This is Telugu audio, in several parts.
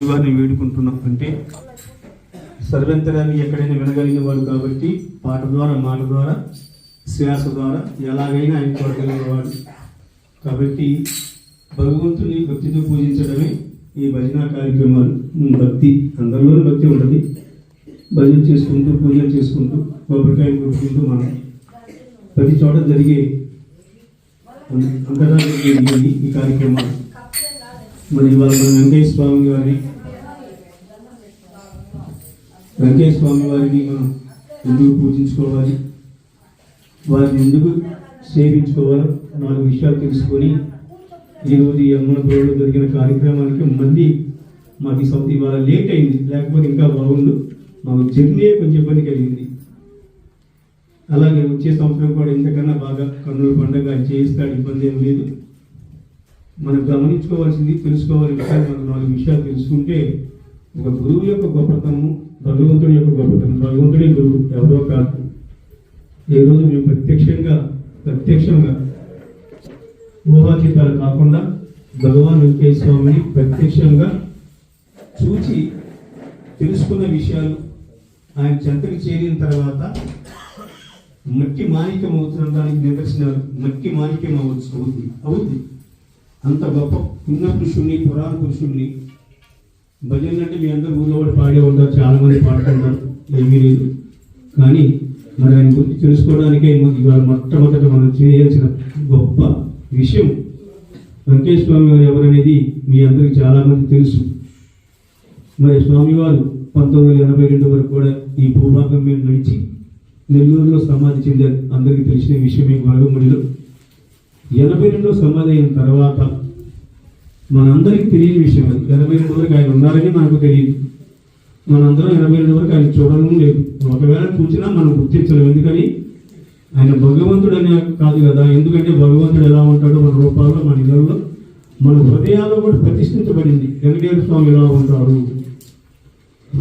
వారిని వేడుకుంటున్నాం అంటే సర్వంతరాన్ని ఎక్కడైనా వినగలిగిన వాడు కాబట్టి పాట ద్వారా మాట ద్వారా శ్వాస ద్వారా ఎలాగైనా ఆయన చూడగలిగిన కాబట్టి భగవంతుని భక్తితో పూజించడమే ఈ భజన కార్యక్రమాలు. భక్తి అందరిలోనూ భక్తి ఉంటుంది. భజన చేసుకుంటూ పూజలు చేసుకుంటూ కొబ్బరికాయలు కొట్టుకుంటూ మనం ప్రతి చోట జరిగే అం- అంతటా జరిగే ఈ కార్యక్రమాలు. మరి ఇవాళ మన వెంకయ్య స్వామి గారిని వెంకయ్య స్వామి వారిని మనం ఎందుకు పూజించుకోవాలి? వారిని ఎందుకు సేవించుకోవాలి? నాలుగు విషయాలు తెలుసుకొని ఈరోజు ఈ అమ్మనపురంలో జరిగిన కార్యక్రమానికి మళ్ళీ మాకు ఈ ఇవాళ లేట్ అయింది. లేకపోతే ఇంకా బాగుండు. మాకు జర్నీ కొంచెం ఇబ్బంది కలిగింది అలాగే వచ్చే సంవత్సరం కూడా ఇంతకన్నా బాగా కన్నుల పండుగ చేయిస్తాడు ఇబ్బంది ఏం లేదు. మనం గమనించుకోవాల్సింది తెలుసుకోవాలి విషయాలు మనం నాలుగు విషయాలు తెలుసుకుంటే ఒక గురువు యొక్క గొప్పతనము భగవంతుడి యొక్క గొప్పతనం. భగవంతుడే గురువు ఎవరో కాదు. ఏ రోజు మేము ప్రత్యక్షంగా ప్రత్యక్షంగా ఊహాచితాలు కాకుండా భగవాన్ వెంకయ్య స్వామిని ప్రత్యక్షంగా చూచి తెలుసుకున్న విషయాలు ఆయన చెంతకు చేరిన తర్వాత మట్టి మాణిక్యం అవుతుండడానికి నిదర్శనాలు మట్టి మాణిక్యం అవచ్చు అవుద్ది అవుద్ది. అంత గొప్ప పుణ్య పురుషుణ్ణి పురాణ పురుషుణ్ణి. భజనలు అంటే మీ అందరూ ఊళ్ళో కూడా పాడే ఉంటారు చాలా మంది పాడుతుంటారు ఏమీ లేదు. కానీ మరి ఆయన గురించి తెలుసుకోవడానికే ఇవాళ మొట్టమొదట మనం చేయాల్సిన గొప్ప విషయం వెంకటేశ్వర స్వామి వారు ఎవరనేది మీ అందరికీ చాలామంది తెలుసు. మరి స్వామివారు పంతొమ్మిది వందల ఎనభై రెండు వరకు కూడా ఈ భూభాగం మీద నడిచి నెల్లూరులో సమాధి చెందారు. అందరికీ తెలిసిన విషయమే గొడవముడిలో ఎనభై రెండు సమాధి అయిన తర్వాత మనందరికీ తెలియని విషయం అది. ఎనభై రెండు వరకు ఆయన ఉన్నారని మనకు తెలియదు. మనందరం ఎనభై రెండు వరకు ఆయన చూడడం లేదు. ఒకవేళ చూసినా మనం గుర్తించలేము ఎందుకని? ఆయన భగవంతుడు అనే కాదు కదా. ఎందుకంటే భగవంతుడు ఎలా ఉంటాడో మన రూపాల్లో మన ఇళ్ళల్లో మన హృదయాల్లో కూడా ప్రతిష్ఠించబడింది. వెంకటేశ్వర స్వామి ఎలా ఉంటాడు?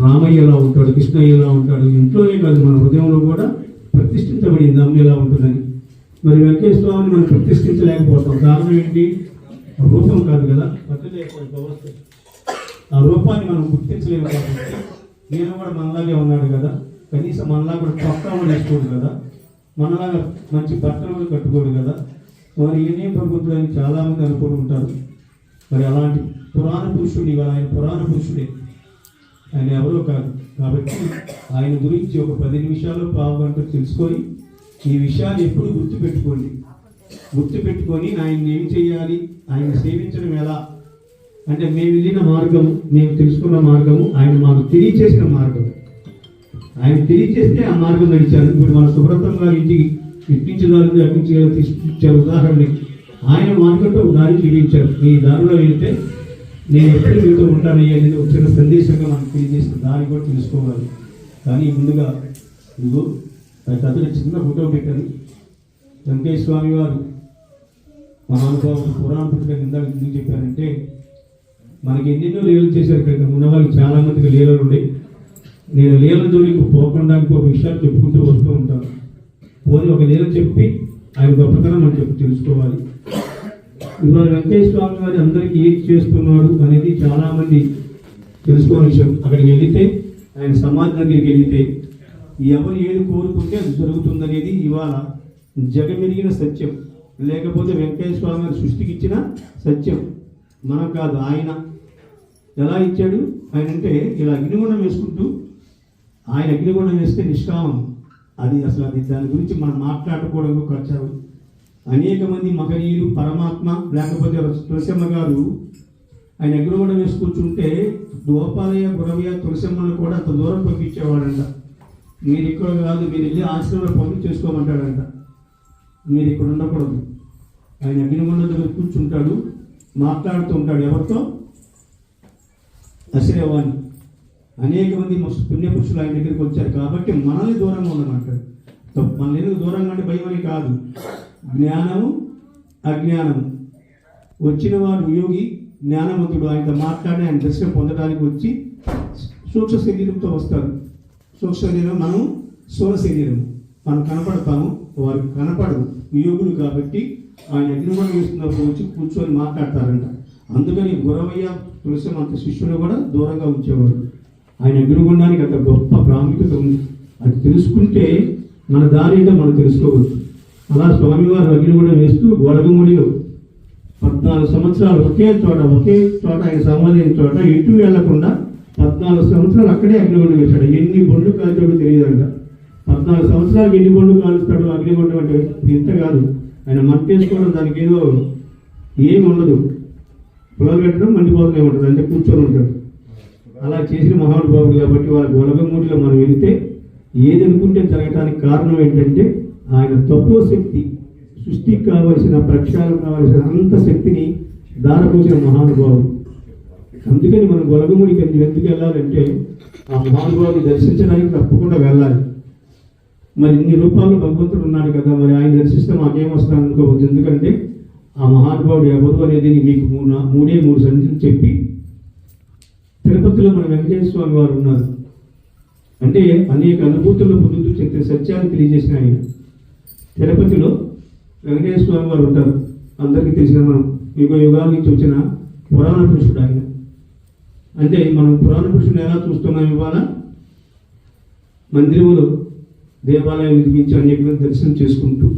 రామయ్య ఎలా ఉంటాడు? కృష్ణయ్య ఎలా ఉంటాడు? ఇంట్లోనే కాదు మన హృదయంలో కూడా ప్రతిష్ఠించబడింది. అమ్మ ఎలా ఉంటుందని. మరి వెంకటేశ్వర స్వామిని మనం ప్రతిష్ఠించలేకపోతాం. కారణం ఏంటి? రూపం కాదు కదా. పట్టలేకపోతే వ్యవస్థ ఆ రూపాన్ని మనం గుర్తించలేము కాబట్టి నేను కూడా మనలాగే ఉన్నాడు కదా. కనీసం మనలా కూడా చొక్కా వేసుకోడు కదా. మనలాగా మంచి బట్టలు కూడా కట్టుకోడు కదా. మరి ఏనేం ప్రభుత్వాన్ని అని అనుకుని ఉంటారు. మరి అలాంటి పురాణ పురుషుడు ఇవాళ ఆయన పురాణ పురుషుడే. ఆయన ఎవరో కాదు. కాబట్టి ఆయన గురించి ఒక పది నిమిషాలు పావు గంట తెలుసుకొని ఈ విషయాన్ని ఎప్పుడు గుర్తుపెట్టుకోండి. గుర్తుపెట్టుకొని ఆయన ఏం చేయాలి ఆయన సేవించడం ఎలా? అంటే మేము వెళ్ళిన మార్గము మేము తెలుసుకున్న మార్గము ఆయన మాకు తెలియచేసిన మార్గం. ఆయన తెలియచేస్తే ఆ మార్గం నడిచారు. ఇప్పుడు మన సుబ్రతం గారి ఇంటికి ఇప్పించదారు అప్పించగల తీసుకొచ్చారు ఉదాహరణకి ఆయన మార్గంలో ఒక దారి చూపించారు. మీ దారిలో వెళ్తే నేను ఎప్పుడు మీతో ఉంటానయ్యా అనేది ఒక చిన్న సందేశంగా మనకు తెలియజేసిన దాన్ని కూడా తెలుసుకోవాలి. కానీ ముందుగా ఇదిగో అతను చిన్న ఫోటో పెట్టారు. వెంకటేశ్వర స్వామి వారు మహానుభావుడు పురాణ పుట్టిన ఇందాక ఎందుకు చెప్పారంటే మనకి ఎన్నెన్నో లీలలు చేశారు ఇక్కడ. ఉన్న వాళ్ళకి లీలలు ఉండే నేను లీల జోలికి పోకుండా ఇంకొక విషయాలు చెప్పుకుంటూ వస్తూ ఉంటాను. పోనీ ఒక లీల చెప్పి ఆయన గొప్పతనం మనం చెప్పి తెలుసుకోవాలి. ఇవాళ వెంకటేశ్వర స్వామి వారి అందరికీ ఏం చేస్తున్నాడు అనేది చాలామంది తెలుసుకోని విషయం. అక్కడికి వెళితే ఆయన సమాజం దగ్గరికి వెళితే ఎవరు ఏది కోరుకుంటే అది జరుగుతుందనేది ఇవాళ జగమెరిగిన సత్యం. లేకపోతే వెంకటేశ్వర స్వామి గారు సృష్టికి ఇచ్చిన సత్యం. మనం కాదు ఆయన ఎలా ఇచ్చాడు? ఆయన అంటే ఇలా అగ్నిగుండం వేసుకుంటూ ఆయన అగ్నిగుండం వేస్తే నిష్కామం. అది అసలు అది దాని గురించి మనం మాట్లాడుకోవడం ఖర్చు అనేక మంది మహనీయులు పరమాత్మ లేకపోతే తులసమ్మ గారు ఆయన అగ్నిగుండం వేసి కూర్చుంటే గోపాలయ్య గురవయ్య తులసమ్మను కూడా అంత దూరం పంపించేవాడంట మీరు ఇక్కడ కాదు మీరు వెళ్ళి ఆశ్రమంలో పంపి చేసుకోమంటాడంట. మీరు ఇక్కడ ఉండకూడదు. ఆయన అగ్నిగుండ దగ్గర కూర్చుంటాడు మాట్లాడుతూ ఉంటాడు. ఎవరితో? అసిరేవాణి అనేక మంది పుణ్యపురుషులు ఆయన దగ్గరికి వచ్చారు కాబట్టి మనల్ని దూరంగా ఉండమంటాడు. మన మనల్ని ఎందుకు దూరంగా అంటే భయం అని కాదు. జ్ఞానము అజ్ఞానము. వచ్చిన వాడు యోగి జ్ఞానవంతుడు. ఆయనతో మాట్లాడి ఆయన దర్శనం పొందడానికి వచ్చి సూక్ష్మ శరీరంతో వస్తారు సూక్ష్మశరీరం మనం స్థూల శరీరం మనం కనపడతాము వారికి కనపడదు యోగులు కాబట్టి ఆయన అగ్నిగుణం వేస్తున్నప్పుడు వచ్చి కూర్చొని మాట్లాడతారంట. అందుకని గురవయ్య తులసి అంత శిష్యులు కూడా దూరంగా ఉంచేవారు. ఆయన ఎదురుగుండానికి అంత గొప్ప ప్రాముఖ్యత ఉంది. అది తెలుసుకుంటే మన దారిలో మనం తెలుసుకోవచ్చు. అలా స్వామివారు అగ్నిగుండం వేస్తూ గొడగముడిలో పద్నాలుగు సంవత్సరాలు ఒకే చోట ఒకే చోట ఆయన సంబంధించిన చోట ఎటు వెళ్ళకుండా పద్నాలుగు సంవత్సరాలు అక్కడే అగ్నిగుండం వేశాడు. ఎన్ని బొండ్లు కాల్చాడో తెలియదంట. పద్నాలుగు సంవత్సరాలకు ఎన్ని బొండ్లు కాలుస్తాడు అగ్నిగుండం అంటే ఇంత కాదు. ఆయన మట్టేసుకోవడం దానికి ఏదో ఏమి ఉండదు పొలగట్టడం మండిపోతూనే ఉంటుంది అంటే కూర్చొని ఉంటాడు. అలా చేసిన మహానుభావుడు కాబట్టి వాళ్ళ గొలగమూడిలో మనం వెళితే ఏది అనుకుంటే జరగటానికి కారణం ఏంటంటే ఆయన తక్కువ శక్తి సృష్టికి కావలసిన ప్రక్షాళన కావలసిన అంత శక్తిని దారపోసిన మహానుభావుడు అందుకని మనం గొలగముడికి ఎందుకు ఎందుకు వెళ్ళాలంటే ఆ మహానుభావుని దర్శించడానికి తప్పకుండా వెళ్ళాలి. మరి ఇన్ని రూపాలు భగవంతుడు ఉన్నాడు కదా మరి ఆయన దర్శిస్తే మాకేం వస్తాను అనుకోవచ్చు ఎందుకంటే ఆ మహానుభావుడు ఎవరు అనేది మీకు మూడు మూడే మూడు సంచులు చెప్పి తిరుపతిలో మన వెంకటేశ్వర స్వామి వారు ఉన్నారు. అంటే అనేక అనుభూతులు పొందుతూ చెప్తే సత్యాన్ని తెలియజేసిన ఆయన. తిరుపతిలో వెంకటేశ్వర స్వామి వారు ఉంటారు. అందరికీ తెలిసిన మనం యుగ యుగాల నుంచి వచ్చిన పురాణ పురుషుడు ఆయన. అంటే మనం పురాణ పురుషుని ఎలా చూస్తున్నాం ఇవాళ? మందిరంలో దేవాలయం నిర్మించి అనేక దర్శనం చేసుకుంటూ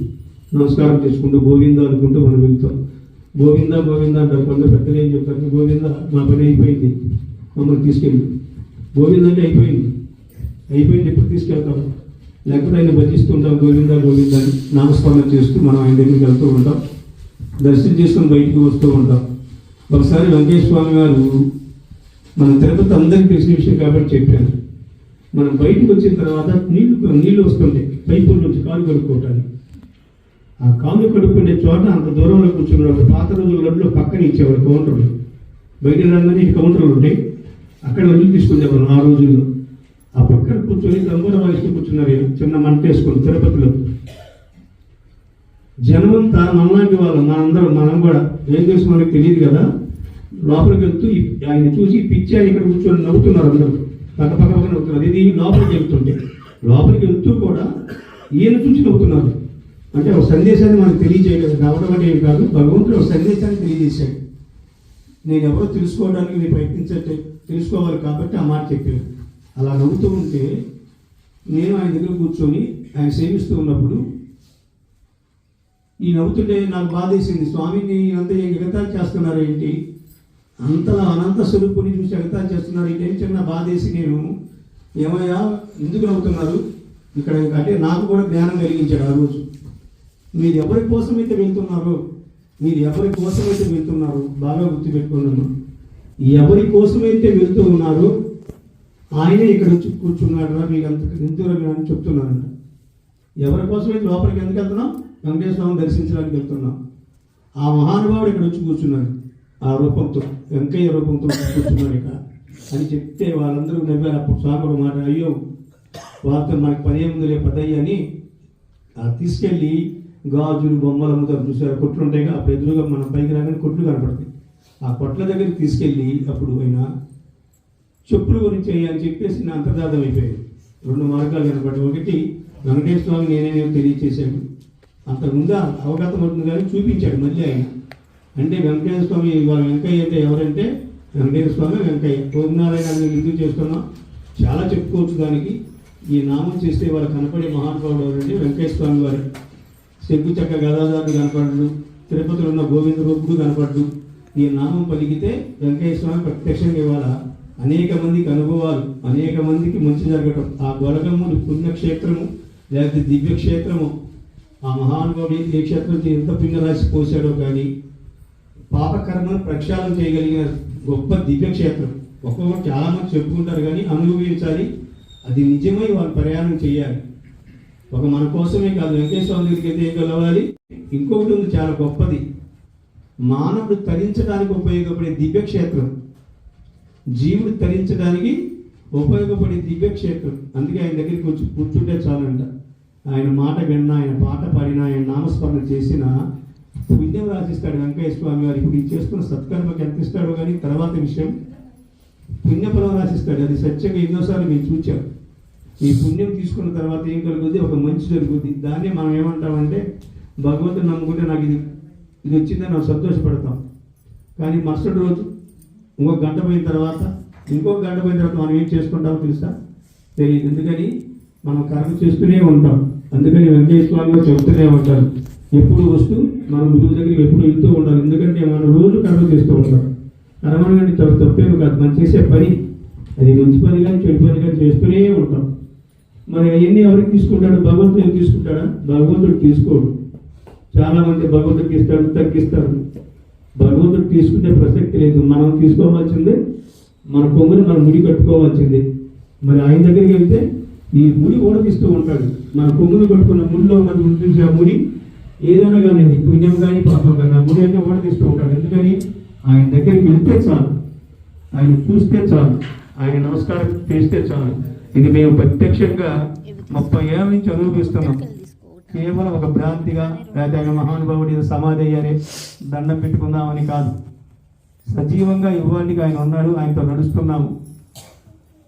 నమస్కారం చేసుకుంటూ గోవింద అనుకుంటూ మనం వెళ్తాం. గోవింద గోవింద అంటారు కొందరు పెద్దలు ఏం చెప్తారు గోవింద మా పని అయిపోయింది మమ్మల్ని తీసుకెళ్ళి. గోవింద అంటే అయిపోయింది. అయిపోయింది ఎప్పుడు తీసుకెళ్తాం? లేకపోతే ఆయన భజిస్తుంటాం గోవింద గోవింద అని నామస్మరణ చేస్తూ మనం ఆయన దగ్గరికి వెళ్తూ ఉంటాం. దర్శనం చేసుకొని బయటికి వస్తూ ఉంటాం. ఒకసారి వెంకటేశ్వర స్వామి గారు మన తిరుపతి అందరికీ తెలిసిన విషయం కాబట్టి చెప్పాను. మనం బయటకు వచ్చిన తర్వాత నీళ్ళు నీళ్ళు వస్తుంటాయి. పైపుల నుంచి కాలు కడుక్కోవటానికి. ఆ కాలు కడుక్కునే చోట అంత దూరంలో కూర్చున్నప్పుడు పాత రోజుల లడ్లు పక్కన ఇచ్చేవారు కౌంటర్లు. బయట రాగానే కౌంటర్లు ఉంటాయి. అక్కడ వెళ్ళి తీసుకునేవారు ఆ రోజుల్లో. ఆ పక్కన కూర్చొని దంబర వాయిస్తూ కూర్చున్నారు చిన్న మంట వేసుకొని తిరుపతిలో. జనమంతా మనలాంటి వాళ్ళు. మనందరం మనం కూడా. ఏం తెలుసు మనకు తెలియదు కదా. లోపలికి వెళ్తూ ఆయన చూసి పిచ్చి ఆయన ఇక్కడ కూర్చొని నవ్వుతున్నారు అందరూ. పక్క పక్క పక్క నవ్వుతున్నారు. ఇది లోపలికి వెళ్తుంటే. లోపలికి వెళ్తూ కూడా ఈయన చూసి నవ్వుతున్నారు. అంటే ఒక సందేశాన్ని మనకు తెలియజేయలేదు. నవ్వడం అంటే ఏం కాదు. భగవంతుడు ఒక సందేశాన్ని తెలియజేశాడు. నేను ఎవరో తెలుసుకోవడానికి నేను ప్రయత్నించే తెలుసుకోవాలి కాబట్టి ఆ మాట చెప్పాను అలా నవ్వుతూ ఉంటే నేను ఆయన దగ్గర కూర్చొని ఆయన సేవిస్తూ ఉన్నప్పుడు ఈ నవ్వుతుంటే నాకు బాధ వేసింది స్వామిని అంత ఎగతాలు చేస్తున్నారు ఏంటి? అంతలా అనంత స్వరూపుని చూసి ఎగతాలు చేస్తున్నారు. ఏంటి చిన్న బాధేసి నేను ఏమయ్యా? ఎందుకు నవ్వుతున్నారు? ఇక్కడ అంటే నాకు కూడా జ్ఞానం కలిగించాడు ఆ రోజు. మీరు ఎవరి కోసమైతే వెళ్తున్నారో మీరు ఎవరి కోసమైతే వెళ్తున్నారో బాగా గుర్తుపెట్టుకున్నాను ఎవరి కోసమైతే వెళ్తూ ఉన్నారో ఆయనే ఇక్కడ వచ్చి కూర్చున్నాడు రా మీకు అంత ఎందుకు అని ఎవరి కోసమైతే లోపలికి ఎందుకు వెళ్తున్నాం? వెంకటేశ్వర స్వామిని దర్శించడానికి వెళ్తున్నాం. ఆ మహానుభావుడు ఇక్కడ వచ్చి కూర్చున్నాడు ఆ రూపంతో. వెంకయ్య రూపంతో కూర్చున్నాడు ఇక. అని చెప్తే వాళ్ళందరూ నవ్వారు. అప్పుడు స్వామి మాట అయ్యో వార్త మనకి పని ఏముందిలే పదయ్య అని తీసుకెళ్ళి గాజులు బొమ్మలు అమ్ముతారు. చూసారు? కొట్లు ఉంటాయిగా అప్పుడు ఎదురుగా మనం పైకి రాగానే కొట్లు కనపడతాయి. ఆ కొట్ల దగ్గరికి తీసుకెళ్ళి అప్పుడు ఆయన చెప్పుల గురించి అని చెప్పేసి నా అంతర్జాతం అయిపోయాయి రెండు మార్గాలు కనపడ్డాయి. ఒకటి వెంకటేశ్వర స్వామి నేనేమో తెలియచేశాడు. అంతకుముందు అవగతం అవుతుంది కానీ చూపించాడు మళ్ళీ ఆయన. అంటే వెంకటేశ్వర స్వామి వాళ్ళ వెంకయ్య అంటే ఎవరంటే వెంకటేశ్వర స్వామి వెంకయ్య. గోవినారాయణ అని ఎందుకు చేస్తున్నాం. చాలా చెప్పుకోవచ్చు దానికి. ఈ నామం చేస్తే వాళ్ళు కనపడే మహానుభావుడు ఎవరంటే వెంకటేశ్వర స్వామి వారు. చెక్కు చెక్క గదాదారుడు కనపడ్డు తిరుపతిలో ఉన్న గోవింద రూపుడు కనపడ్డు. ఈ నామం పలికితే వెంకయ్య స్వామి ప్రత్యక్షంగా ఇవాళ అనేక మందికి అనుభవాలు అనేక మందికి మంచి జరగటం. ఆ గొలగమ్ముని పుణ్యక్షేత్రము లేకపోతే దివ్యక్షేత్రము. ఆ మహానుభావుడు ఏ క్షేత్రం ఎంత పుణ్యరాశి పోసాడో కానీ పాపకర్మను ప్రక్షాళన చేయగలిగిన గొప్ప దివ్యక్షేత్రం. ఒక్కొక్కరు చాలా మంది చెప్పుకుంటారు కానీ అనుభవించాలి. అది నిజమై వాళ్ళు ప్రయాణం చేయాలి. ఒక మన కోసమే కాదు వెంకటేశ్వర దగ్గరికి అయితే ఏం కలవాలి? ఇంకొకటి ఉంది చాలా గొప్పది. మానవుడు తరించడానికి ఉపయోగపడే దివ్యక్షేత్రం. జీవుడు తరించడానికి ఉపయోగపడే దివ్యక్షేత్రం. అందుకే ఆయన దగ్గరికి వచ్చి కూర్చుంటే చాలంట. ఆయన మాట విన్నా ఆయన పాట పాడినా ఆయన నామస్మరణ చేసిన పుణ్యం రాసిస్తాడు వెంకయ్య స్వామి వారి ఇప్పుడు చేసుకున్న చేస్తున్న సత్కర్మకి ఎంత ఇస్తాడో కానీ తర్వాత విషయం. పుణ్యఫలం రాసిస్తాడు. అది సత్యంగా ఎన్నోసార్లు మేము చూచాం. ఈ పుణ్యం తీసుకున్న తర్వాత ఏం కలుగుద్ది? ఒక మంచి జరుగుద్ది. దాన్నే మనం ఏమంటామంటే భగవంతుని నమ్ముకుంటే నాకు ఇది ఇది వచ్చిందని మనం సంతోషపడతాం. కానీ మరుసటి రోజు ఇంకో గంట పోయిన తర్వాత ఇంకో గంట పోయిన తర్వాత మనం ఏం చేసుకుంటామో తెలుసా? తెలియదు. ఎందుకని? మనం కర్మ చేస్తూనే ఉంటాం. అందుకని వెంకయ్య స్వామి చెబుతూనే ఉంటారు. ఎప్పుడు వస్తూ మన గురువు దగ్గర ఎప్పుడు వెళ్తూ ఉండాలి. ఎందుకంటే మనం రోజు కర్మ చేస్తూ ఉంటాం. కర్మ అంటే తప్పు తప్పేమి కాదు. మనం చేసే పని అది మంచి పని కానీ చెడు పని కానీ చేస్తూనే ఉంటాం. మరి అవన్నీ ఎవరికి తీసుకుంటాడు? భగవంతుడు తీసుకుంటాడా? భగవంతుడు తీసుకోడు. చాలా మంది భగవంతుడికి ఇస్తాడు తగ్గిస్తాడు భగవంతుడు తీసుకునే ప్రసక్తి లేదు. మనం తీసుకోవాల్సిందే మన పొంగుని మనం ముడి కట్టుకోవాల్సిందే. మరి ఆయన దగ్గరికి వెళ్తే ఈ ముడి ఓడపిస్తూ ఉంటాడు. మన పొంగుని కట్టుకున్న ముడిలో మనం ఉంటుంది ఆ ముడి ఏదైనా కానీ అది పుణ్యం కానీ పాపం కానీ ఆ ముడి అన్నీ ఉంటాడు ఎందుకని? ఆయన దగ్గరికి వెళ్తే చాలు. ఆయన చూస్తే చాలు. ఆయన నమస్కారం చేస్తే చాలు. ఇది మేము ప్రత్యక్షంగా ముప్పై ఏళ్ళ నుంచి అనుభవిస్తున్నాం. కేవలం ఒక భ్రాంతిగా లేదా ఆయన మహానుభావుడి సమాధి అయ్యారే దండం పెట్టుకుందామని కాదు. సజీవంగా ఇవ్వడానికి ఆయన ఉన్నాడు ఆయనతో నడుస్తున్నాము.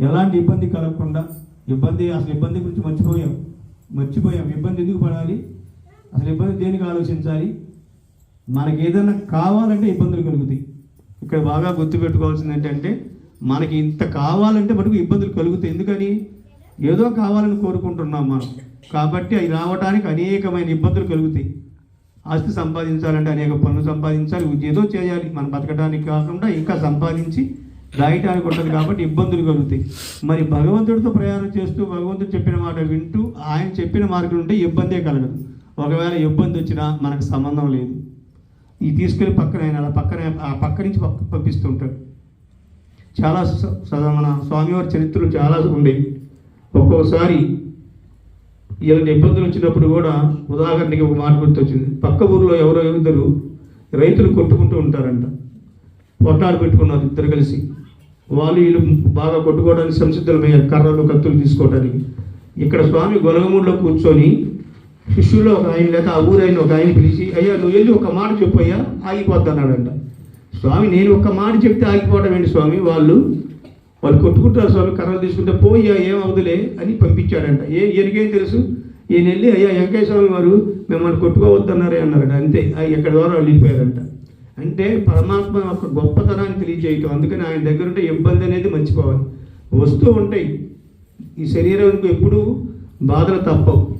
ఎలాంటి ఇబ్బంది కలగకుండా ఇబ్బంది అసలు ఇబ్బంది గురించి మర్చిపోయాం. మర్చిపోయాం. ఇబ్బంది ఎందుకు పడాలి? అసలు ఇబ్బంది దేనికి ఆలోచించాలి? మనకి ఏదైనా కావాలంటే ఇబ్బందులు కలుగుతాయి. ఇక్కడ బాగా గుర్తుపెట్టుకోవాల్సింది ఏంటంటే మనకి ఇంత కావాలంటే మనకు ఇబ్బందులు కలుగుతాయి. ఎందుకని? ఏదో కావాలని కోరుకుంటున్నాం మనం. కాబట్టి అవి రావడానికి అనేకమైన ఇబ్బందులు కలుగుతాయి. ఆస్తి సంపాదించాలంటే అనేక పనులు సంపాదించాలి. ఏదో చేయాలి. మనం బతకడానికి కాకుండా ఇంకా సంపాదించి రాయటానికి ఉంటుంది కాబట్టి ఇబ్బందులు కలుగుతాయి. మరి భగవంతుడితో ప్రయాణం చేస్తూ భగవంతుడు చెప్పిన మాట వింటూ ఆయన చెప్పిన మార్గం ఉంటే ఇబ్బందే కలగదు. ఒకవేళ ఇబ్బంది వచ్చినా మనకు సంబంధం లేదు. ఈ తీసుకెళ్ళి పక్కన ఆయన అలా పక్కన ఆ పక్క నుంచి పక్క పంపిస్తుంటాడు. చాలా స- మన స్వామివారి చరిత్రలు చాలా ఉండేవి ఒక్కొక్కసారి ఇలాంటి ఇబ్బందులు వచ్చినప్పుడు కూడా ఉదాహరణకి ఒక మాట గుర్తొచ్చింది. పక్క ఊర్లో ఎవరో ఇద్దరు రైతులు కొట్టుకుంటూ ఉంటారంట. పొట్టాలు పెట్టుకున్నారు ఇద్దరు కలిసి. వాళ్ళు వీళ్ళు బాగా కొట్టుకోవడానికి సంసిద్ధమయ్యారు కర్రలు కత్తులు తీసుకోవడానికి ఇక్కడ స్వామి గొలగమూడిలో కూర్చొని శిష్యుల్లో ఒక ఆయన లేక ఆ ఊరైన ఒక ఆయన పిలిచి అయ్యా నువ్వు వెళ్ళి ఒక మాట చెప్పు అయ్యా ఆగిపోతున్నాడంట. స్వామి నేను ఒక మాట చెప్తే ఆగిపోవడం ఏంటి స్వామి? వాళ్ళు వాళ్ళు కొట్టుకుంటారు స్వామి కర్రలు తీసుకుంటే పోయ్యా ఏం అవుదులే అని పంపించాడంట. ఏ ఎనికేం తెలుసు? ఈయన వెళ్ళి అయ్యా వెంకయ్య స్వామి వారు మిమ్మల్ని కొట్టుకోవద్దన్నారే అన్నారట అంతే ఆ ఎక్కడి ద్వారా వెళ్ళిపోయారంట. అంటే పరమాత్మ యొక్క గొప్పతనాన్ని తెలియజేయటం అందుకని ఆయన దగ్గర ఉంటే ఇబ్బంది అనేది మర్చిపోవాలి. వస్తూ ఉంటాయి. ఈ శరీరం ఎప్పుడు బాధలు తప్పవు.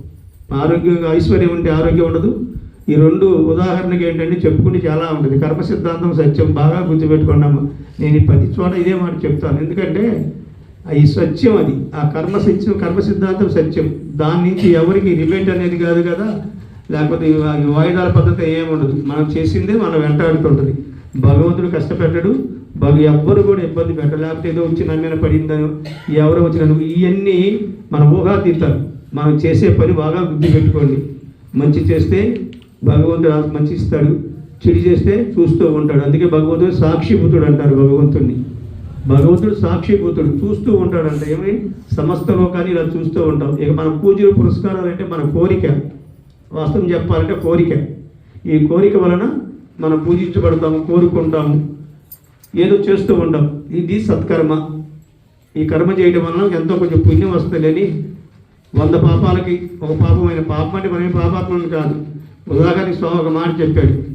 ఆరోగ్యంగా ఐశ్వర్యం ఉంటే ఆరోగ్యం ఉండదు. ఈ రెండు ఉదాహరణకి ఏంటంటే చెప్పుకుంటే చాలా ఉంటుంది. కర్మ సిద్ధాంతం సత్యం బాగా గుర్తుపెట్టుకున్నాము. నేను ప్రతి చోట ఇదే మాట చెప్తాను. ఎందుకంటే ఈ సత్యం అది. ఆ కర్మ సత్యం కర్మ సిద్ధాంతం సత్యం. దాని నుంచి ఎవరికి రిబేట్ అనేది కాదు కదా. లేకపోతే వాయిదాల పద్ధతి ఏముండదు మనం చేసిందే మనం వెంటాడుతుంటుంది. భగవంతుడు కష్టపెట్టడు. బాగా ఎవ్వరు కూడా ఇబ్బంది పెట్టరు. లేకపోతే ఏదో వచ్చి నా మీద పడిందను ఎవరో వచ్చిన ఇవన్నీ మన ఊహాతీతాలు మనం చేసే పని బాగా గుర్తు పెట్టుకోండి. మంచి చేస్తే భగవంతుడు ఆ మంచి ఇస్తాడు. చెడు చేస్తే చూస్తూ ఉంటాడు. అందుకే భగవంతుడు సాక్షిభూతుడు అంటారు భగవంతుడిని భగవంతుడు సాక్షిభూతుడు చూస్తూ ఉంటాడంట. ఏమి? సమస్త లోకాన్ని ఇలా చూస్తూ ఉంటాం. ఇక మన పూజలు పురస్కారాలు అంటే మన కోరిక. వాస్తవం చెప్పాలంటే కోరిక. ఈ కోరిక వలన మనం పూజించబడతాము కోరుకుంటాము ఏదో చేస్తూ ఉంటాం. ఇది సత్కర్మ. ఈ కర్మ చేయడం వలన ఎంతో కొంచెం పుణ్యం వస్తుందని వంద పాపాలకి ఒక పాపమైన పాపం అంటే మనమే పాపాత్మని కాదు. ఉదాహరణకి స్వామి ఒక మాట చెప్పాడు.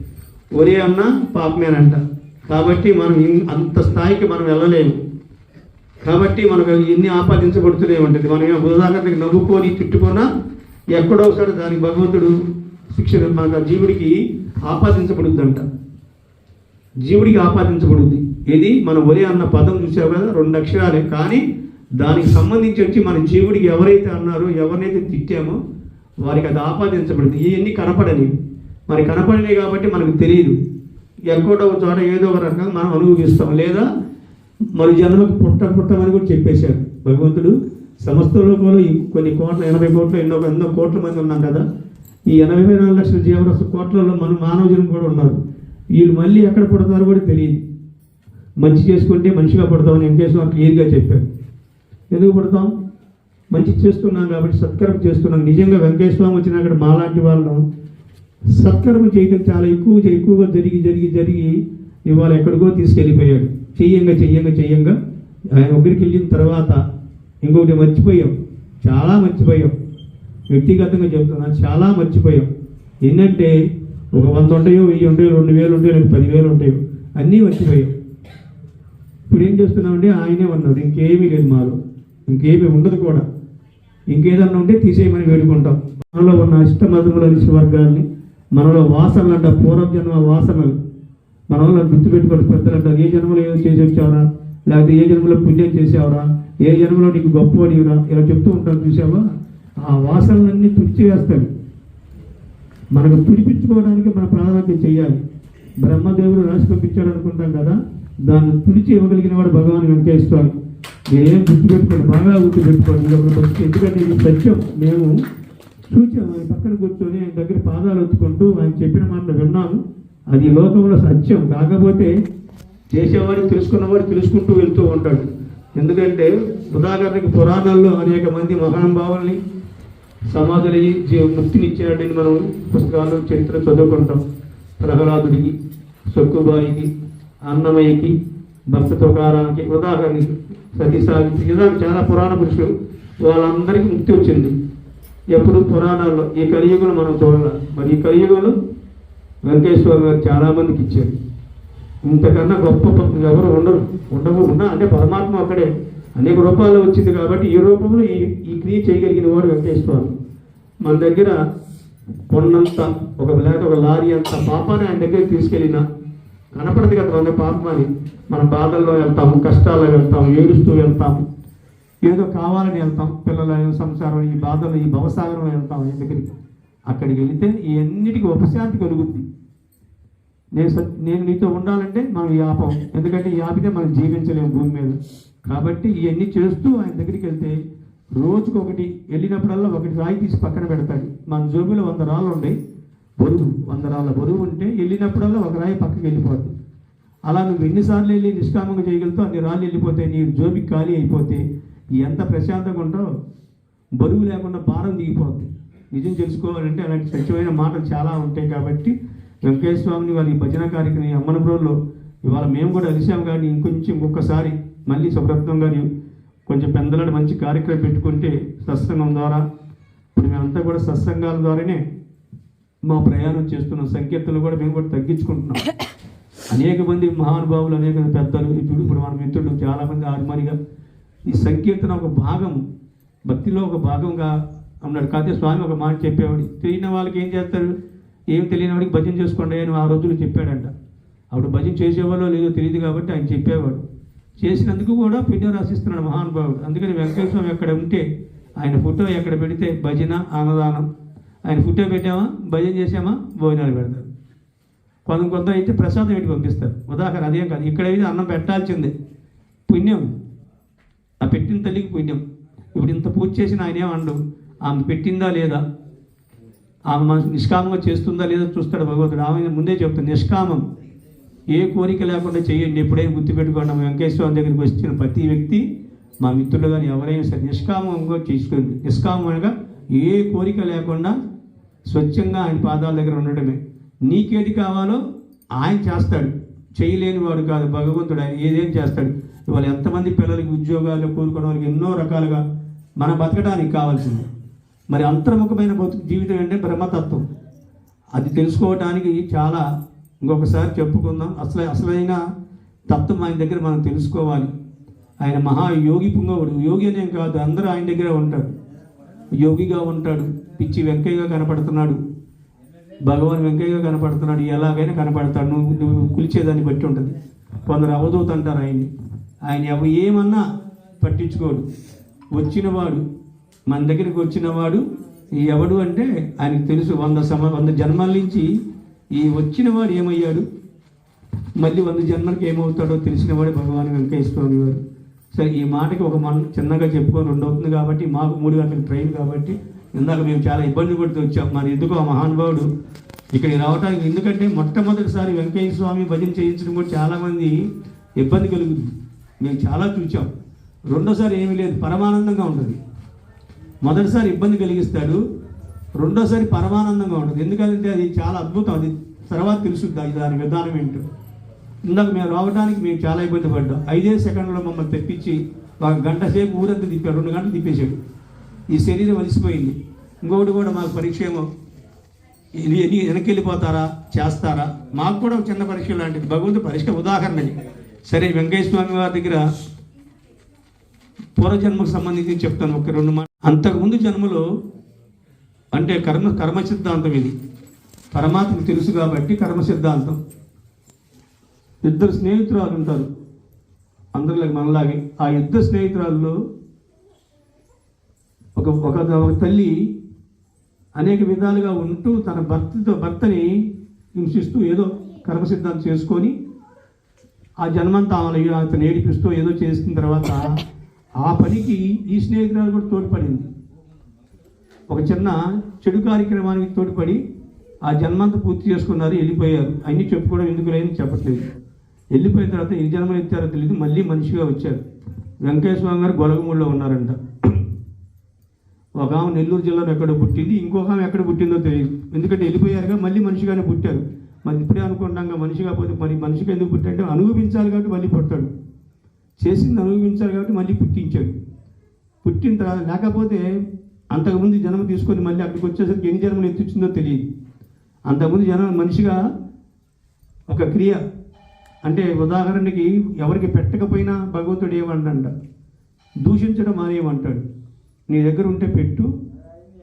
ఒరే అన్న పాపమేనంట. కాబట్టి మనం అంత స్థాయికి మనం వెళ్ళలేము. కాబట్టి మనకు ఎన్ని ఆపాదించబడుతూనే ఉంటుంది మనం ఏం ఉదాహరణకి నవ్వుకొని తిట్టుకున్నా ఎక్కడో ఒకసారి దానికి భగవంతుడు శిక్షణ మన జీవుడికి ఆపాదించబడుద్దంట. జీవుడికి ఆపాదించబడుద్ది. ఇది మన ఒరే అన్న పదం చూసావు కదా రెండు అక్షరాలే. కానీ దానికి సంబంధించి వచ్చి మన జీవుడికి ఎవరైతే అన్నారో ఎవరినైతే తిట్టామో వారికి అది ఆపాదించబడింది. ఇవన్నీ కనపడనివి మరి కనపడినవి కాబట్టి మనకు తెలియదు. ఎక్కడో ఒక చోట ఏదో ఒక రకంగా మనం అనుభవిస్తాం. లేదా మరి జన్మకు పుట్ట పుట్టమని కూడా చెప్పేశారు. భగవంతుడు సమస్త లోకంలో కొన్ని కోట్ల ఎనభై కోట్ల ఎన్నో ఎన్నో కోట్ల మంది ఉన్నాం కదా. ఈ ఎనభై నాలుగు లక్షల జీవరాశి కోట్లలో మన మానవ జన్మ కూడా ఉన్నారు. వీళ్ళు మళ్ళీ ఎక్కడ పుడతారో కూడా తెలియదు. మంచి చేసుకుంటే మంచిగా పడతామని వెంకటేశ్వర క్లియర్గా చెప్పారు. ఎందుకు పడతాం మంచి చేస్తున్నాం కాబట్టి సత్కర్మ చేస్తున్నాం. నిజంగా వెంకటేశ్వరం వచ్చిన అక్కడ మాలాంటి వాళ్ళం. సత్కర్మ చేయడం చాలా ఎక్కువ ఎక్కువగా జరిగి జరిగి జరిగి ఇవాళ ఎక్కడికో తీసుకెళ్ళిపోయాడు. చెయ్యంగా చెయ్యంగా చెయ్యంగా ఆయన ఒకరికి వెళ్ళిన తర్వాత ఇంకొకటి మర్చిపోయాం. చాలా మర్చిపోయాం. వ్యక్తిగతంగా చెప్తున్నా చాలా మర్చిపోయాం. ఏంటంటే ఒక వంద ఉంటాయో వెయ్యి ఉంటాయో రెండు వేలు ఉంటాయో లేదా పదివేలు ఉంటాయో అన్నీ మర్చిపోయాం. ఇప్పుడు ఏం చేస్తున్నామంటే ఆయనే ఉన్నాడు. ఇంకేమీ లేదు మాలో. ఇంకేమి ఉండదు కూడా. ఇంకేదన్నా ఉంటే తీసేయమని వేడుకుంటాం. మనలో ఉన్న ఇష్టమధముల వర్గాల్ని మనలో వాసనలు అంట పూర్వజన్మ వాసనలు. మనలో గుర్తుపెట్టుకోండి పెద్దలు అంటారు ఏ జన్మలో ఏదో చేసి వచ్చావరా లేకపోతే ఏ జన్మలో పుణ్యం చేసావరా? ఏ జన్మలో నీకు గొప్పవాడివిరా? ఇలా చెప్తూ ఉంటారు చూసావా? ఆ వాసనలన్నీ తుడిచివేస్తాయి మనకు తుడిపించుకోవడానికి మన ప్రాధాన్యత చేయాలి. బ్రహ్మదేవుడు రాసి పంపించాడు అనుకుంటాం కదా దాన్ని తుడిచి ఇవ్వగలిగిన వాడు భగవాన్ వెంకటేశ్వరు మీరేం గుర్తుపెట్టుకోండి బాగా గుర్తుపెట్టుకోండి ఇది ఎందుకంటే ఇది సత్యం. మేము చూచాం ఆయన పక్కన కూర్చొని ఆయన దగ్గర పాదాలు ఒత్తుకుంటూ ఆయన చెప్పిన మాటలు విన్నాము. అది లోకంలో సత్యం. కాకపోతే చేసేవాడు తెలుసుకున్నవాడు తెలుసుకుంటూ వెళ్తూ ఉంటాడు. ఎందుకంటే ఉదాహరణకి పురాణాల్లో అనేక మంది మహానుభావుల్ని సమాధులు ముక్తినిచ్చాడని మనం పుస్తకాలు చరిత్ర చదువుకుంటాం. ప్రహ్లాదుడికి సొక్కుబాయికి అన్నమయ్యకి భక్త తుకారానికి ఉదాహరణకి సతీ సావిత్రి చాలా పురాణ పురుషులు వాళ్ళందరికీ ముక్తి వచ్చింది. ఎప్పుడు పురాణాల్లో ఈ కలియుగంలో మనం చూడాలి. మరి ఈ కలియుగంలో వెంకటేశ్వర గారు చాలామందికి ఇచ్చారు. ఇంతకన్నా గొప్ప ఎవరు ఉండరు. ఉండవు ఉన్నా అంటే పరమాత్మ అక్కడే అనేక రూపాల్లో వచ్చింది కాబట్టి ఈ రూపంలో ఈ ఈ క్రియ చేయగలిగిన వాడు వెంకటేశ్వర. మన దగ్గర కొండంత ఒక లేక ఒక లారీ అంత పాపాన్ని ఆయన దగ్గరికి తీసుకెళ్ళిన కనపడదు కదా మన అని మన బాధల్లో వెళ్తాము కష్టాల్లో వెళ్తాము ఏడుస్తూ వెళ్తాము. ఏదో కావాలని వెళ్తాం పిల్లల సంసారం ఈ బాధలు ఈ భవసాగరంలో వెళ్తాం ఆయన దగ్గరికి. అక్కడికి వెళితే ఈ అన్నిటికీ ఉపశాంతి కలుగుద్ది. నేను నేను నీతో ఉండాలంటే మనం యాపం. ఎందుకంటే ఈ యాపితే మనం జీవించలేము భూమి మీద. కాబట్టి ఇవన్నీ చేస్తూ ఆయన దగ్గరికి వెళ్తే రోజుకొకటి వెళ్ళినప్పుడల్లా ఒకటి రాయి తీసి పక్కన పెడతాడు. మన జోబులో వంద రాళ్ళు ఉన్నాయి బరువు వంద రాళ్ళ బరువు ఉంటే వెళ్ళినప్పుడల్లా ఒక రాయి పక్కకి వెళ్ళిపోద్ది. అలా నువ్వు ఎన్నిసార్లు వెళ్ళి నిష్కామంగా చేయగలుగుతావు అన్ని రాళ్ళు వెళ్ళిపోతాయి నీ జోబికి ఖాళీ అయిపోతే ఎంత ప్రశాంతంగా ఉంటావు. బరువు లేకుండా భారం దిగిపోద్ది. నిజం తెలుసుకోవాలంటే అలాంటి స్వచ్ఛమైన మాటలు చాలా ఉంటాయి కాబట్టి వెంకటేశ్వర స్వామిని వాళ్ళ ఈ భజన కార్యక్రమం ఈ అమ్మనపురంలో ఇవాళ మేము కూడా అలిసాం కానీ ఇంకొంచెం ఇంకొకసారి మళ్ళీ సుబ్రత్నం గారి కొంచెం పెందలాడి మంచి కార్యక్రమం పెట్టుకుంటే సత్సంగం ద్వారా ఇప్పుడు మేమంతా కూడా సత్సంగాల ద్వారానే మా ప్రయాణం చేస్తున్న సంకీర్తనలు కూడా మేము కూడా తగ్గించుకుంటున్నాం. అనేక మంది మహానుభావులు అనేక పెద్దలు ఇప్పుడు ఇప్పుడు మన మిత్రులు చాలామంది ఆర్మనిగా. ఈ సంకీర్తన ఒక భాగం భక్తిలో ఒక భాగంగా అన్నాడు కాదే స్వామి ఒక మాట చెప్పేవాడు తెలియని వాళ్ళకి ఏం చేస్తారు? ఏం తెలియని వాడికి భజన చేసుకోండి అని ఆ రోజులు చెప్పాడంట. అప్పుడు భజన చేసేవాళ్ళో లేదో తెలియదు కాబట్టి ఆయన చెప్పేవాడు. చేసినందుకు కూడా పిండి రాసిస్తున్నాడు మహానుభావుడు. అందుకని వెంకటేశ్వరం ఎక్కడ ఉంటే ఆయన ఫోటో ఎక్కడ పెడితే భజన అన్నదానం ఆయన ఫోటో పెట్టామా? భజన చేసామా భోజనాలు పెడతారు. కొంత కొంత అయితే ప్రసాదం పెట్టి పంపిస్తారు. ఉదాహరణ అదేం కాదు ఇక్కడ అయితే అన్నం పెట్టాల్సిందే. పుణ్యం. ఆ పెట్టిన తల్లికి పుణ్యం. ఇప్పుడు ఇంత పూజ చేసిన ఆయన ఏమండు? ఆమె పెట్టిందా లేదా? ఆమె మనసు నిష్కామంగా చేస్తుందా లేదా చూస్తాడు భగవంతుడు. ఆమె ముందే చెప్తాడు నిష్కామం. ఏ కోరిక లేకుండా చేయండి. ఎప్పుడైనా గుర్తుపెట్టుకోండి వెంకటేశ్వరం దగ్గరికి వచ్చిన ప్రతి వ్యక్తి మా మిత్రులు కానీ ఎవరైనా సరే నిష్కామంగా చేసుకోండి నిష్కామంగా ఏ కోరిక లేకుండా స్వచ్ఛంగా ఆయన పాదాల దగ్గర ఉండడమే నీకేది కావాలో ఆయన చేస్తాడు. చేయలేని వాడు కాదు భగవంతుడు ఆయన ఏదేం చేస్తాడు. ఇవాళ ఎంతమంది పిల్లలకి ఉద్యోగాలు కోరుకునే వాళ్ళకి ఎన్నో రకాలుగా మనం బతకడానికి కావాల్సింది. మరి అంతర్ముఖమైన బతుకు జీవితం అంటే బ్రహ్మతత్వం. అది తెలుసుకోవటానికి చాలా ఇంకొకసారి చెప్పుకుందాం. అసలు అసలైన తత్వం ఆయన దగ్గర మనం తెలుసుకోవాలి. ఆయన మహా యోగి పుంగవుడు. యోగి అనేం కాదు అందరూ ఆయన దగ్గరే ఉంటారు. యోగిగా ఉంటాడు పిచ్చి వెంకయ్యగా కనపడుతున్నాడు భగవాన్ వెంకయ్యగా కనపడుతున్నాడు ఎలాగైనా కనపడతాడు. నువ్వు నువ్వు కులిచేదాన్ని బట్టి ఉంటుంది. కొందరు అవధూత అంటారు ఆయన్ని. ఆయన ఎవరు ఏమన్నా పట్టించుకోడు. వచ్చినవాడు మన దగ్గరికి వచ్చినవాడు ఎవడు అంటే ఆయనకు తెలుసు వంద సమ వంద జన్మల నుంచి ఈ వచ్చినవాడు ఏమయ్యాడు? మళ్ళీ వంద జన్మలకి ఏమవుతాడో తెలిసినవాడే భగవాన్ వెంకయ్య స్వామి వారు. సరే ఈ మాటకి ఒక మన చిన్నగా చెప్పుకొని రెండు అవుతుంది కాబట్టి మాకు మూడు గంటలకు ట్రైన్ కాబట్టి ఇందాక మేము చాలా ఇబ్బంది పడుతూ వచ్చాం. మరి ఎందుకు ఆ మహానుభావుడు ఇక్కడికి రావడానికి ఎందుకంటే మొట్టమొదటిసారి వెంకయ్య స్వామి భజన చేయించడం కూడా చాలామంది ఇబ్బంది కలుగుతుంది మేము చాలా చూచాం. రెండోసారి ఏమీ లేదు పరమానందంగా ఉంటుంది. మొదటిసారి ఇబ్బంది కలిగిస్తాడు రెండోసారి పరమానందంగా ఉంటుంది. ఎందుకంటే అది చాలా అద్భుతం. అది తర్వాత తెలుసుద్ది దాని విధానం ఏంటో. ఇందాక మేము రావడానికి మేము చాలా ఇబ్బంది పడ్డాం. ఐదే సెకండ్లో మమ్మల్ని తెప్పించి ఒక గంట సేపు ఊరంతా తిప్పాడు రెండు గంటలు తిప్పేశాడు. ఈ శరీరం అలిసిపోయింది. ఇంకొకటి కూడా మాకు పరీక్ష ఏమో ఇది- వెనక్కి వెళ్ళిపోతారా చేస్తారా? మాకు కూడా చిన్న పరీక్ష లాంటిది. భగవంతుడు పరీక్ష ఉదాహరణ. సరే వెంకయ్య స్వామి వారి దగ్గర పూర్వజన్మకు సంబంధించి చెప్తాను. ఒక రెండు మాట. అంతకుముందు జన్మలో అంటే కర్మ కర్మ సిద్ధాంతం ఇది. పరమాత్మకు తెలుసు కాబట్టి కర్మ సిద్ధాంతం ఇద్దరు స్నేహితురాలు ఉంటారు. అందరిలాగా మనలాగే. ఆ ఇద్దరు స్నేహితురాల్లో ఒక ఒక తల్లి అనేక విధాలుగా ఉంటూ తన భర్తతో భర్తని హింసిస్తూ ఏదో కర్మ చేసుకొని ఆ జన్మంతా ఆమెను అతను ఏడిపిస్తూ ఏదో చేసిన తర్వాత ఆ పనికి ఈ స్నేహితురాలు కూడా తోడ్పడింది. ఒక చిన్న చెడు కార్యక్రమానికి తోడ్పడి ఆ జన్మంతా పూర్తి చేసుకున్నారు వెళ్ళిపోయారు. అన్నీ చెప్పుకోవడం ఎందుకు లేదని చెప్పట్లేదు. వెళ్ళిపోయిన తర్వాత ఏ జన్మలు ఎత్తారో తెలియదు మళ్ళీ మనిషిగా వచ్చారు. వెంకటేశ్వర స్వామి గారు గొలగమూడిలో ఉన్నారంట. ఒక ఆమె నెల్లూరు జిల్లాలో ఎక్కడ పుట్టింది ఇంకొక ఆమె ఎక్కడ పుట్టిందో తెలియదు ఎందుకంటే వెళ్ళిపోయారుగా మళ్ళీ మనిషిగానే పుట్టారు. మరి ఇప్పుడే అనుకుంటాం మనిషి కాకపోతే మరి మనిషికి ఎందుకు పుట్టాడంటే అనుభవించాలి కాబట్టి మళ్ళీ పుట్టాడు చేసింది అనుభవించాలి కాబట్టి మళ్ళీ పుట్టించాడు. పుట్టిన తర్వాత లేకపోతే అంతకుముందు జన్మ తీసుకొని మళ్ళీ అక్కడికి వచ్చేసరికి ఎన్ని జన్మలు ఎత్తిచ్చిందో తెలియదు అంతకుముందు జన్మ మనిషిగా ఒక క్రియ అంటే ఉదాహరణకి ఎవరికి పెట్టకపోయినా భగవంతుడు ఏమంట దూషించడం మానేయమంటాడు. నీ దగ్గర ఉంటే పెట్టు.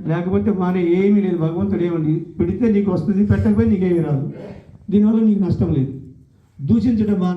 లేకపోతే మానే ఏమీ లేదు. భగవంతుడు ఏమండి పెడితే నీకు వస్తుంది పెట్టకపోతే నీకేమీ రాదు. దీనివల్ల నీకు నష్టం లేదు. దూషించడం మానే